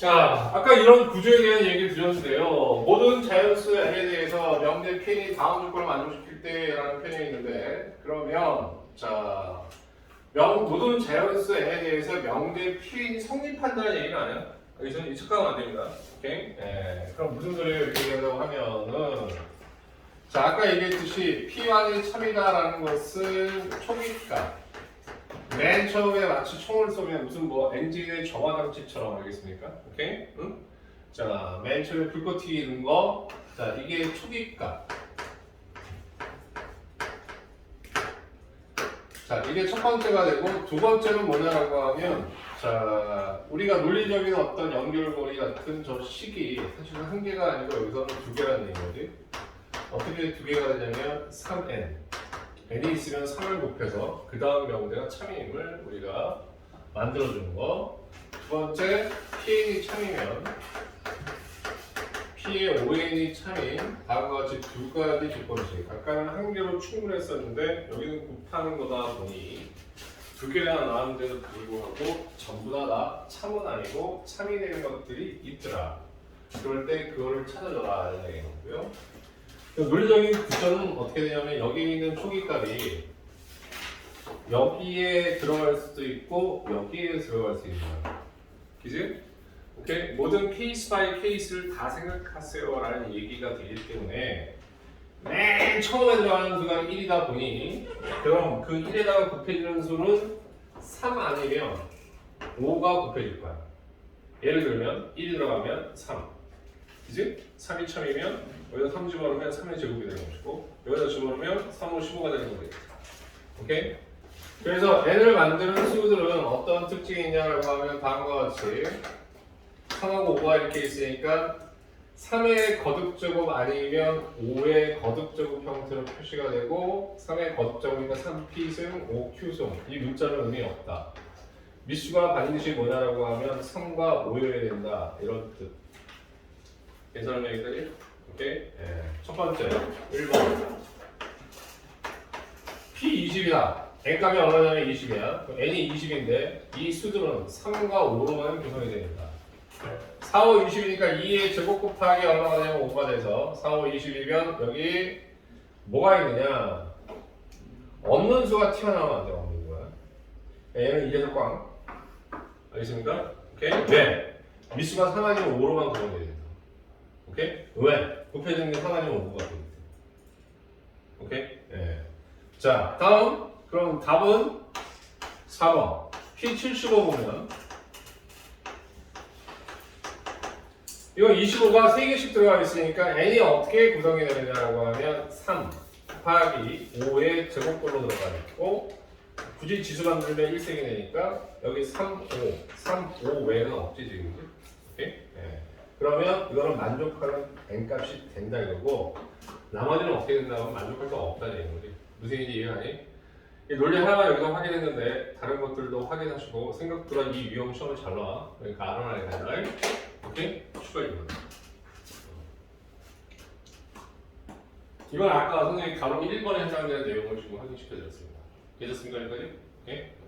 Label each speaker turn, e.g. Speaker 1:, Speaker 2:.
Speaker 1: 자, 아까 이런 구조에 대한 얘기를 드렸는데요. 모든 자연수 N에 대해서 명대 P이 다음 조건을 만족시킬 때라는 표현이 있는데, 그러면, 자, 명, 모든 자연수 N에 대해서 명대 P이 성립한다는 얘기는 아니야? 여기서 이 착각은 안 됩니다. 오케이? 예, 그럼 무슨 소리를 얘기하려고 하면은, 자, 아까 얘기했듯이 P1이 참이다라는 것은 초기값. 맨 처음에 마치 총을 쏘면 무슨 뭐 엔진의 정화 장치처럼 알겠습니까? 오케이? 응? 자, 맨 처음에 불꽃 튀기는 거. 자, 이게 초기값. 자, 이게 첫 번째가 되고 두 번째는 뭐냐라고 하면 자, 우리가 논리적인 어떤 연결고리 같은 저 식이 사실은 한 개가 아니고 여기서는 두 개라는 얘기거지. 어떻게 두 개가 되냐면 3n. N이 있으면 3을 곱해서 그 다음 명대가 참임을 우리가 만들어주는 거. 두 번째, pn이 참이면 p의 5n이 참인 다음과 같이 두 가지 조건식. 아까는 한 개로 충분했었는데 여기는 곱하는 거다 보니 두 개나 나왔는데도 불구하고 전부 다나 참은 아니고 참이 되는 것들이 있더라. 그럴 때 그거를 찾아줘라 이런 얘기고요. 그 논리적인 구조는 어떻게 되냐면 여기 있는 초기값이 여기에 들어갈 수도 있고 여기에 들어갈 수 있는. 그지? 오케이? 모든 케이스 바이 케이스를 다 생각하세요 라는 얘기가 되기 때문에 맨 처음에 들어가는 수가 1이다 보니 그럼 그 1에다가 곱해지는 수는 3 아니면 5가 곱해질 거야. 예를 들면 1이 들어가면 3. 그지? 3이 참이면 여기다 3 집어넣으면 3의 제곱이 되는 것이고 여기다 집어넣으면 3, 5, 15가 되는 거겠지. 오케이? 그래서 n을 만드는 수들은 어떤 특징이 있냐라고 하면 다음과 같이 3하고 5가 이렇게 있으니까 3의 거듭제곱 아니면 5의 거듭제곱 형태로 표시가 되고 3의 거듭제곱이니까 3p승, 5q승 이 문자는 의미 없다. 미수가 반드시 뭐냐라고 하면 3과 5여야 된다 이런 뜻. 괜찮은 얘기까지? 오케이? 예. 첫 번째 1번 P20이다. n값이 얼마냐면 20이야. 그럼 n이 20인데 이 수들은 3과 5로만 구성이 됩니다. 4, 5, 20이니까 2의 제곱 곱하기 얼마가 되냐면 5가 돼서 4, 5, 20이면 여기 뭐가 있느냐 없는 수가 튀어나오면 안 돼, 없는 수가. 얘는 이래서 꽝. 알겠습니까? 오케이? 왜? 미수가 3 아니면 5로만 구성돼야 된다. 오케이? 왜? 곱해지는 게3 아니면 5가 되기 때문에. 오케이? 예. 자, 다음. 그럼 답은 4번. P75 보면 이건 25가 3개씩 들어가 있으니까 n이 어떻게 구성이 되느냐라고 하면 3 곱하기 5의 제곱꼴로 들어가 있고 굳이 지수 만들면 1색이 되니까 여기 3, 5, 3, 5 외에는 없지 지금? 오케이? 예. 그러면 이거는 만족하는 n값이 된다 이거고 나머지는 어떻게 된다면 만족할 수 없다는 얘기지 무슨 얘기인지 이해가니? 이 논리 하나만 여기서 확인했는데 다른 것들도 확인하시고 생각보다 이 유형 시험을 잘 나와 그러니까 알아놔야 된다 오케이? 추가 이거 이건 아까 선생님이 가로 1번에 해당되는 내용을 지금 확인시켜드렸습니다. 되셨습니까 여기까지? 오케이?